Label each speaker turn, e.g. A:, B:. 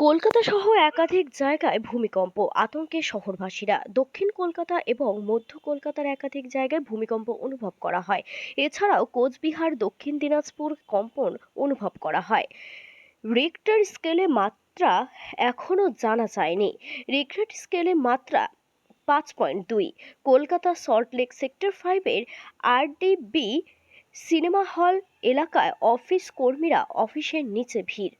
A: কলকাতা সহ একাধিক জায়গায় ভূমিকম্প। আতঙ্কে শহরবাসীরা দক্ষিণ কলকাতা এবং মধ্য কলকাতার একাধিক জায়গায় ভূমিকম্প অনুভব করা হয়। এছাড়াও কোচবিহার, দক্ষিণ দিনাজপুর কম্পন অনুভব করা হয়। রিক্টার স্কেলে মাত্রা এখনও জানা যায়নি। রিক্টার স্কেলে মাত্রা পাঁচ পয়েন্ট দুই। কলকাতা সল্টলেক সেক্টর ফাইভের আরডিবি সিনেমা হল এলাকায় অফিস কর্মীরা অফিসের নিচে ভিড়।